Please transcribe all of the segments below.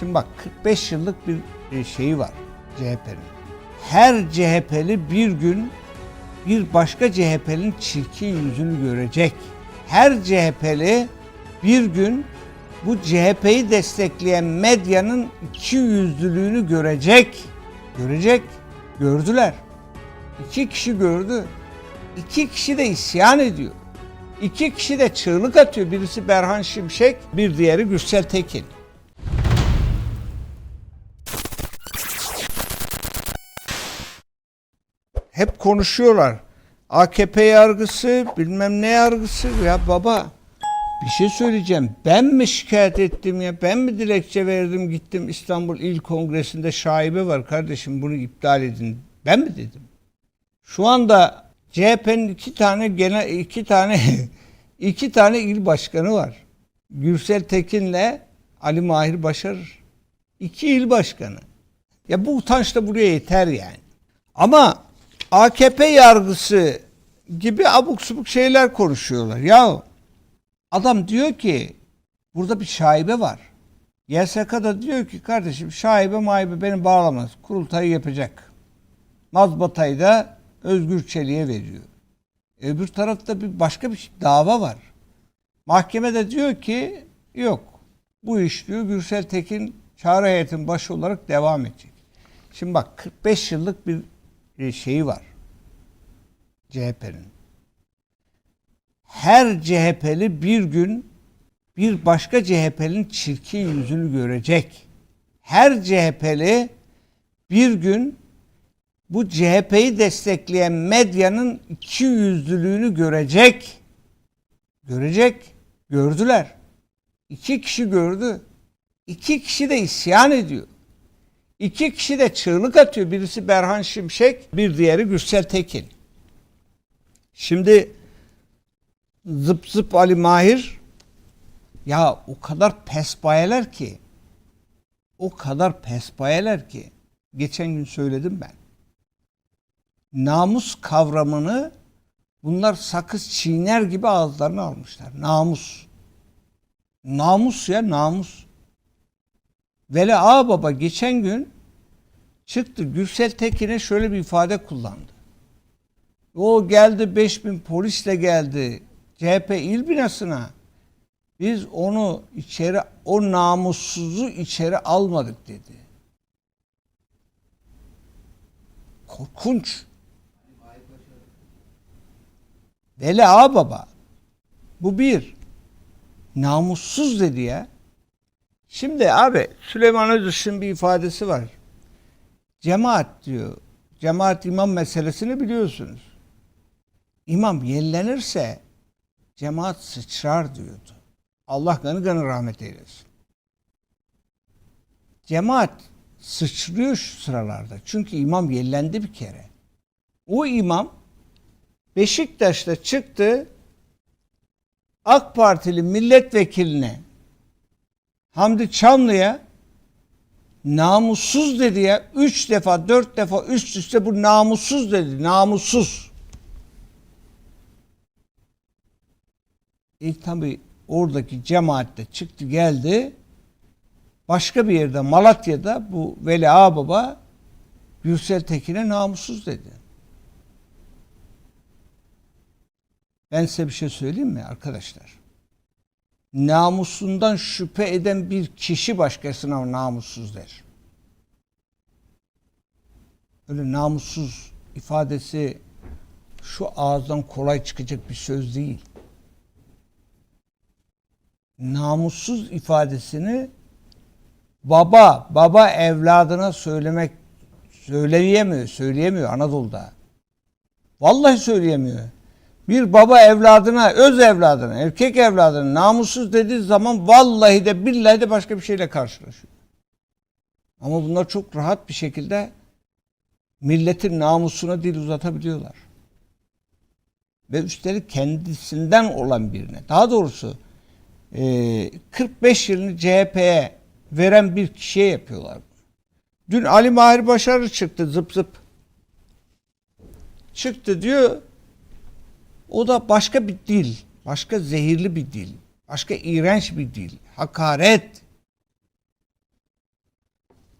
Şimdi bak 45 yıllık bir e, şeyi var CHP'nin. Her CHP'li bir gün bir başka CHP'nin çirkin yüzünü görecek. Her CHP'li bir gün bu CHP'yi destekleyen medyanın iki yüzlülüğünü görecek. Görecek. Gördüler. İki kişi gördü. İki kişi de isyan ediyor. İki kişi de çığlık atıyor. Birisi Berhan Şimşek, bir diğeri Gürsel Tekin. Hep konuşuyorlar. AKP yargısı, bilmem ne yargısı. Ya baba bir şey söyleyeceğim. Ben mi şikayet ettim ya? Ben mi dilekçe verdim gittim İstanbul İl Kongresi'nde şaibe var kardeşim bunu iptal edin. Ben mi dedim? Şu anda CHP'nin iki tane genel iki tane iki tane il başkanı var. Gürsel Tekin'le Ali Mahir Başarır. İki il başkanı. Ya bu utanç da buraya yeter yani. Ama AKP yargısı gibi abuk subuk şeyler konuşuyorlar. Ya adam diyor ki burada bir şaibe var. YSK da diyor ki kardeşim şaibe maibe beni bağlamaz. Kurultayı yapacak. Mazbatayı da Özgür Çelik'e veriyor. Öbür tarafta bir başka bir dava var. Mahkeme de diyor ki yok. Bu iş diyor Gürsel Tekin çağrı heyetin başı olarak devam edecek. Şimdi bak 45 yıllık bir şeyi var. CHP'nin. Her CHP'li bir gün bir başka CHP'nin çirkin yüzünü görecek. Her CHP'li bir gün bu CHP'yi destekleyen medyanın iki yüzlülüğünü görecek. Görecek. Gördüler. İki kişi gördü. İki kişi de isyan ediyor. İki kişi de çığlık atıyor. Birisi Berhan Şimşek, bir diğeri Gürsel Tekin. Şimdi zıp zıp Ali Mahir ya o kadar pespayeler ki o kadar pespayeler ki geçen gün söyledim ben. Namus kavramını bunlar sakız çiğner gibi ağızlarına almışlar. Namus. Namus ya namus. Veli Ağbaba geçen gün çıktı Gürsel Tekin'e şöyle bir ifade kullandı. O geldi 5000 polisle geldi CHP il binasına. Biz onu içeri o namussuzu içeri almadık dedi. Korkunç. Veli Ağbaba bu bir namussuz dedi ya. Şimdi abi Süleyman Özış'ın bir ifadesi var. Cemaat diyor. Cemaat imam meselesini biliyorsunuz. İmam yenilenirse cemaat sıçrar diyordu. Allah kanı kanı rahmet eylesin. Cemaat sıçrıyor şu sıralarda. Çünkü imam yenilendi bir kere. O imam Beşiktaş'ta çıktı AK Partili milletvekiline Hamdi Çamlı'ya namussuz dedi ya. Üç defa, dört defa üst üste bu namussuz dedi. Namussuz. İlk tabi oradaki cemaatte çıktı geldi. Başka bir yerde Malatya'da bu Veli Ağbaba Gürsel Tekin'e namussuz dedi. Ben size bir şey söyleyeyim mi arkadaşlar? Namusundan şüphe eden bir kişi başkasına namussuz der. Öyle namussuz ifadesi şu ağızdan kolay çıkacak bir söz değil. Namussuz ifadesini baba, baba evladına söylemek söyleyemiyor, söyleyemiyor Anadolu'da. Vallahi söyleyemiyor. Bir baba evladına, öz evladına, erkek evladına namussuz dediği zaman vallahi de billahi de başka bir şeyle karşılaşıyor. Ama bunlar çok rahat bir şekilde milletin namusuna dil uzatabiliyorlar. Ve üstelik kendisinden olan birine, daha doğrusu 45 yılını CHP'ye veren bir kişiye yapıyorlar. Dün Ali Mahir Başarı çıktı zıp zıp. Çıktı diyor o da başka bir dil, başka zehirli bir dil, başka iğrenç bir dil, hakaret.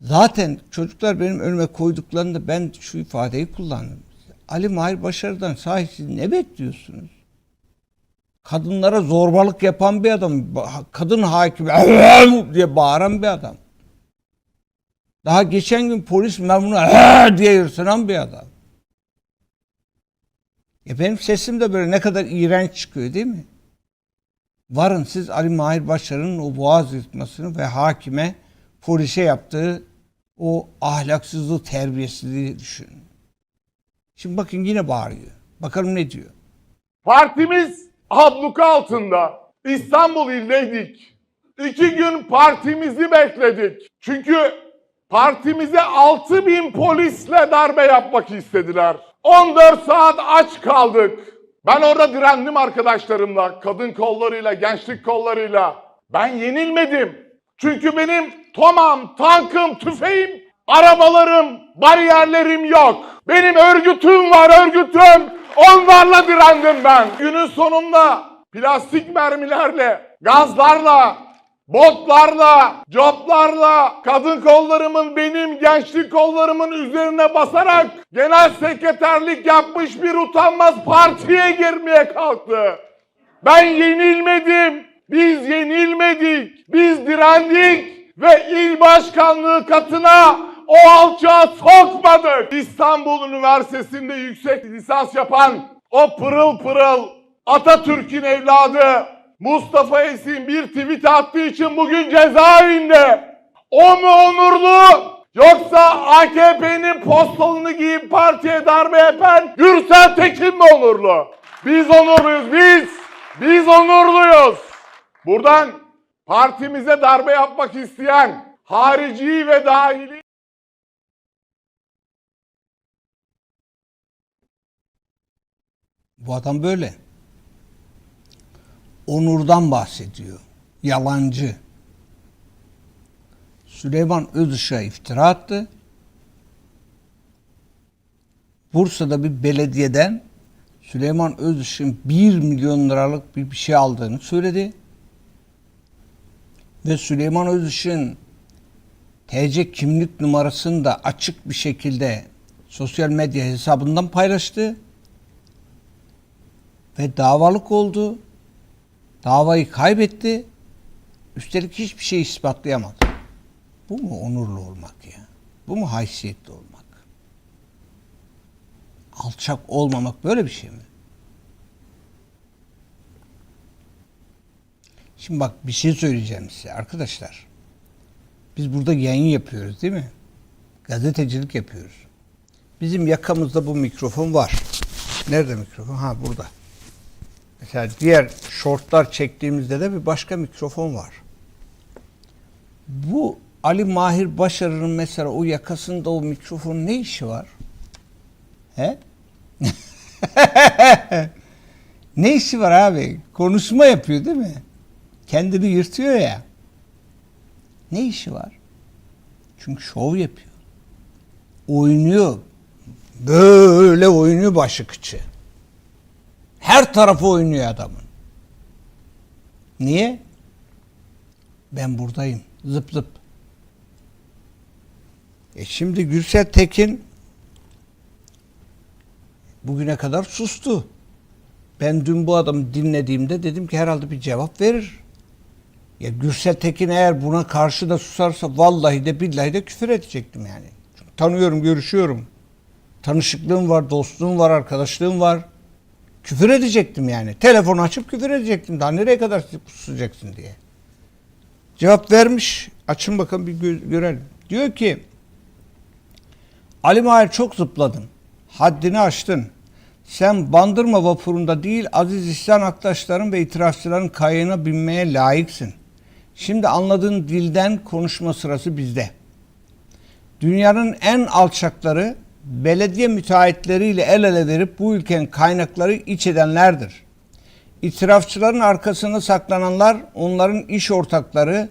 Zaten çocuklar benim önüme koyduklarında ben şu ifadeyi kullandım. Ali Mahir Başarı'dan sahi siz ne bekliyorsunuz? Kadınlara zorbalık yapan bir adam, kadın hakim diye bağıran bir adam. Daha geçen gün polis memnunu diye yırtınan bir adam. E benim sesim de böyle ne kadar iğrenç çıkıyor değil mi? Varın siz Ali Mahir Başarı'nın o boğaz yırtmasını ve hakime polise yaptığı o ahlaksızlığı, terbiyesizliği düşünün. Şimdi bakın yine bağırıyor. Bakalım ne diyor. Partimiz abluka altında. İstanbul ildeydik. İki gün partimizi bekledik. Çünkü partimize 6 bin polisle darbe yapmak istediler. 14 saat aç kaldık. Ben orada direndim arkadaşlarımla, kadın kollarıyla, gençlik kollarıyla. Ben yenilmedim. Çünkü benim tomam, tankım, tüfeğim, arabalarım, bariyerlerim yok. Benim örgütüm var, örgütüm. Onlarla direndim ben. Günün sonunda plastik mermilerle, gazlarla, botlarla, coplarla, kadın kollarımın benim gençlik kollarımın üzerine basarak genel sekreterlik yapmış bir utanmaz partiye girmeye kalktı. Ben yenilmedim. Biz yenilmedik. Biz direndik ve il başkanlığı katına o alçağı sokmadık. İstanbul Üniversitesi'nde yüksek lisans yapan o pırıl pırıl Atatürk'ün evladı Mustafa Esin bir tweet attığı için bugün cezaevinde. O mu onurlu? Yoksa AKP'nin postalını giyip partiye darbe yapan Gürsel Tekin mi onurlu? Biz onurluyuz biz. Biz onurluyuz. Buradan partimize darbe yapmak isteyen harici ve dahili Bu adam böyle. Onurdan bahsediyor. Yalancı. Süleyman Özışık'a iftira attı. Bursa'da bir belediyeden Süleyman Özışık'ın 1 milyon liralık bir şey aldığını söyledi. Ve Süleyman Özışık'ın TC kimlik numarasını da açık bir şekilde sosyal medya hesabından paylaştı ve davalık oldu. Davayı kaybetti. Üstelik hiçbir şey ispatlayamadı. Bu mu onurlu olmak ya? Bu mu haysiyetli olmak? Alçak olmamak böyle bir şey mi? Şimdi bak bir şey söyleyeceğim size arkadaşlar. Biz burada yayın yapıyoruz değil mi? Gazetecilik yapıyoruz. Bizim yakamızda bu mikrofon var. Nerede mikrofon? Ha burada. Mesela diğer shortlar çektiğimizde de bir başka mikrofon var. Bu Ali Mahir Başarı'nın mesela o yakasında o mikrofonun ne işi var? He? ne işi var abi? Konuşma yapıyor değil mi? Kendini yırtıyor ya. Ne işi var? Çünkü şov yapıyor. Oynuyor. Böyle oynuyor başı kıçı. Her tarafı oynuyor adamın. Niye? Ben buradayım. Zıp zıp. E şimdi Gürsel Tekin bugüne kadar sustu. Ben dün bu adamı dinlediğimde dedim ki herhalde bir cevap verir. Ya Gürsel Tekin eğer buna karşı da susarsa vallahi de billahi de küfür edecektim yani. Çünkü tanıyorum, görüşüyorum. Tanışıklığım var, dostluğum var, arkadaşlığım var. Küfür edecektim yani. Telefon açıp küfür edecektim. Daha nereye kadar susacaksın diye. Cevap vermiş. Açın bakalım bir gö- görelim. Diyor ki Ali Mahir çok zıpladın. Haddini aştın. Sen bandırma vapurunda değil Aziz İhsan Aktaşların ve itirafçıların kayığına binmeye layıksın. Şimdi anladığın dilden konuşma sırası bizde. Dünyanın en alçakları belediye müteahhitleriyle el ele verip bu ülkenin kaynakları iç edenlerdir. İtirafçıların arkasında saklananlar onların iş ortakları,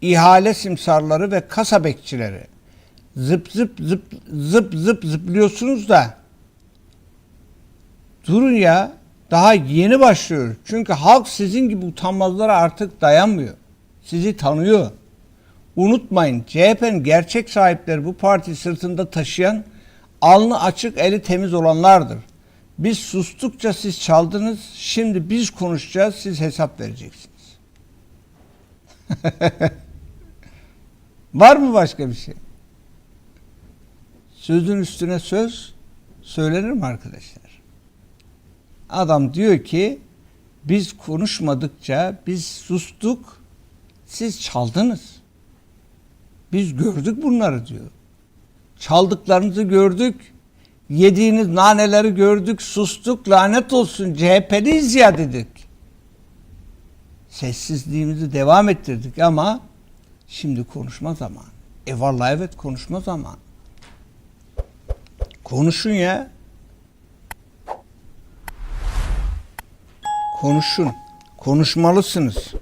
ihale simsarları ve kasa bekçileri. Zıp zıp zıp zıp zıp zıplıyorsunuz da durun ya daha yeni başlıyor. Çünkü halk sizin gibi utanmazlara artık dayanmıyor. Sizi tanıyor. Unutmayın CHP'nin gerçek sahipleri bu parti sırtında taşıyan alnı açık eli temiz olanlardır. Biz sustukça siz çaldınız. Şimdi biz konuşacağız siz hesap vereceksiniz. Var mı başka bir şey? Sözün üstüne söz söylenir mi arkadaşlar? Adam diyor ki biz konuşmadıkça biz sustuk siz çaldınız. Biz gördük bunları diyor. Çaldıklarınızı gördük. Yediğiniz naneleri gördük. Sustuk. Lanet olsun CHP'liyiz ya dedik. Sessizliğimizi devam ettirdik ama şimdi konuşma zamanı. E vallahi evet konuşma zamanı. Konuşun ya. Konuşun. Konuşmalısınız.